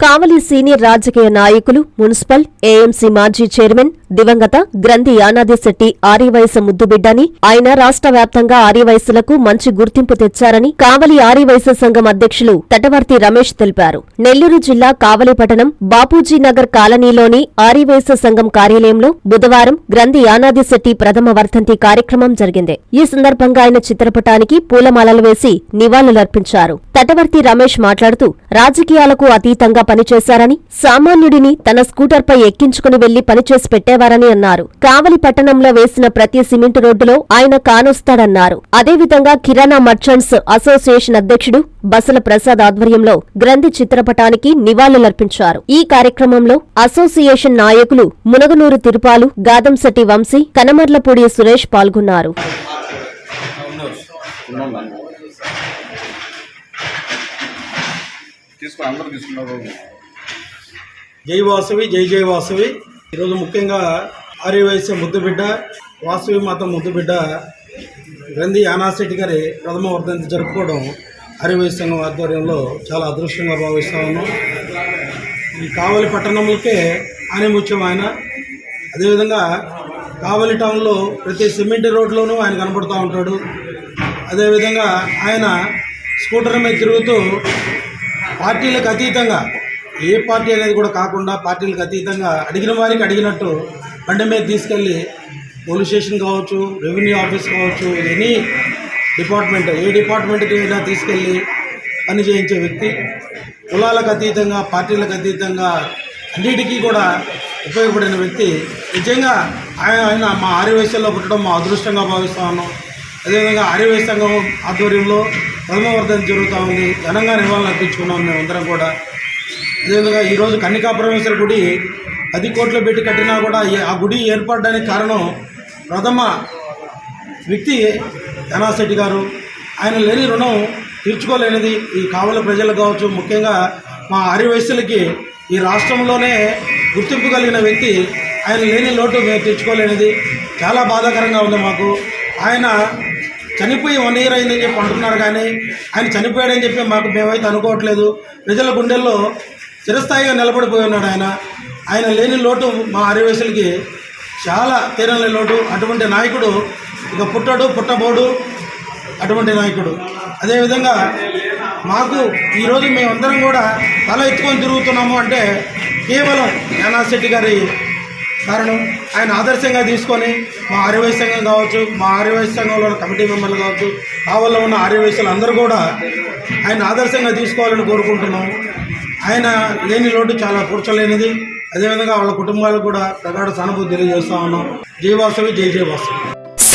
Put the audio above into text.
కావలి senior రాజకీయ నాయకులు municipal AMC మాజీ చైర్మన్ దివంగత గ్రంథి యానాదిశెట్టి ఆర్యవయస ముద్దుబిడ్డని ఆయన రాష్ట్ర వ్యాప్తంగా ఆర్యవయసులకు మంచి గుర్తింపు తెచ్చారని కావలి ఆర్యవయస సంఘం అధ్యక్షులు తటవర్తి రమేష్ తెలిపారు. నెల్లూరు జిల్లా కావలి పట్టణం బాపూజీ నగర్ కాలనీలోని ఆర్యవయస సంఘం కార్యాలయంలో బుధవారం గ్రంథి యానాదిశెట్టి ప్రథమ వర్ధంతి కార్యక్రమం జరిగింది. ఈ సందర్భంగా ఆయన చిత్రపటానికి పూలమాలలు వేసి నివాళులర్పించారు. తటవర్తి రమేష్ మాట్లాడుతూ రాజకీయాలకు అతీతంగా పనిచేశారని సామాన్యుడిని తన స్కూటర్పై ఎక్కించుకుని వెళ్ళి పనిచేసి పెట్టారు పెట్టేవారని అన్నారు. కావలి పట్టణంలో వేసిన ప్రతి సిమెంట్ రోడ్డులో ఆయన కానొస్తాడన్నారు. అదేవిధంగా కిరాణా మర్చెంట్స్ అసోసియేషన్ అధ్యక్షుడు బసల ప్రసాద్ ఆధ్వర్యంలో గ్రంథి చిత్రపటానికి నివాళులర్పించారు. ఈ కార్యక్రమంలో అసోసియేషన్ నాయకులు మునగనూరు తిరుపాలు గాదంశెట్టి వంశీ కనమర్లపూడి సురేష్ పాల్గొన్నారు. జై వాసవి జై జై వాసవి. ఈరోజు ముఖ్యంగా ఆర్యవైశ్య ముద్దుబిడ్డ వాసవి మాత ముద్దుబిడ్డ గ్రంథి యానాశెట్టి గారి ప్రథమ వర్ధంతి జరుపుకోవడం ఆర్యవైశ్య సంఘం ఆధ్వర్యంలో చాలా అదృష్టంగా భావిస్తా ఉన్నాం. ఈ కావలి పట్టణంలోకే ఆయన ఆయన. అదేవిధంగా కావలి టౌన్లో ప్రతి సిమెంట్ రోడ్లోనూ ఆయన కనపడుతూ ఉంటాడు. అదేవిధంగా ఆయన స్కూటర్ మీద తిరుగుతూ పార్టీలకు అతీతంగా ఏ పార్టీ అనేది కూడా కాకుండా పార్టీలకు అతీతంగా అడిగిన వారికి అడిగినట్టు బండి మీద తీసుకెళ్ళి పోలీస్ స్టేషన్ కావచ్చు రెవెన్యూ ఆఫీస్ కావచ్చు ఎనీ డిపార్ట్మెంట్ ఏ డిపార్ట్మెంట్కి అయినా తీసుకెళ్ళి పని చేయించే వ్యక్తి. కులాలకు అతీతంగా పార్టీలకు అతీతంగా అన్నిటికీ కూడా ఉపయోగపడిన వ్యక్తి. నిజంగా ఆయన ఆయన మా ఆర్యవేశంలో పుట్టడం మా అదృష్టంగా భావిస్తా ఉన్నాం అదేవిధంగా ఆర్యవైశ్య సంఘం ఆధ్వర్యంలో ప్రథమవర్ధన జరుగుతూ ఉంది. ఘనంగా నివాళులు అర్పించుకున్నాం మేమందరం కూడా. అదేవిధంగా ఈరోజు కన్నికాపురమేశ్వర గుడి పది కోట్లు పెట్టి కట్టినా కూడా ఆ గుడి ఏర్పడడానికి కారణం ప్రథమ వ్యక్తి యానాశెట్టి గారు. ఆయన లేని రుణం తీర్చుకోలేనిది ఈ కావల ప్రజలకు కావచ్చు ముఖ్యంగా మా ఆర్యవయస్సులకి ఈ రాష్ట్రంలోనే గుర్తింపు కలిగిన వ్యక్తి. ఆయన లేని లోటు మేము తీర్చుకోలేనిది. చాలా బాధాకరంగా ఉంది మాకు. ఆయన చనిపోయి వన్ ఇయర్ అయిందని చెప్పి అంటున్నారు కానీ ఆయన చనిపోయాడని చెప్పి మాకు మేమైతే అనుకోవట్లేదు. ప్రజల గుండెల్లో చిరస్థాయిగా నిలబడిపోయి ఉన్నాడు ఆయన. ఆయన లేని లోటు మా ఆర్యవయసులకి చాలా తీరని లోటు. అటువంటి నాయకుడు ఇక పుట్టడు పుట్టబోడు అటువంటి నాయకుడు. అదేవిధంగా మాకు ఈరోజు మేమందరం కూడా తల ఎత్తుకొని తిరుగుతున్నాము అంటే కేవలం యానాశెట్టి గారి కారణం. ఆయన ఆదర్శంగా తీసుకొని మా ఆర్యవైశ్య సంఘం కావచ్చు మా ఆర్యవైశ్య సంఘంలో ఉన్న కమిటీ మెంబర్లు కావచ్చు కావాలో ఉన్న ఆర్యవైశ్యులు అందరూ కూడా ఆయన ఆదర్శంగా తీసుకోవాలని కోరుకుంటున్నాం ఆయన లేని లోటు చాలా పూడ్చలేనిది అదేవిధంగా వాళ్ళ కుటుంబాలకు కూడా ప్రగాఢ సానుభూతి తెలియజేస్తా ఉన్నాం. Jayavasavi Jaya Jai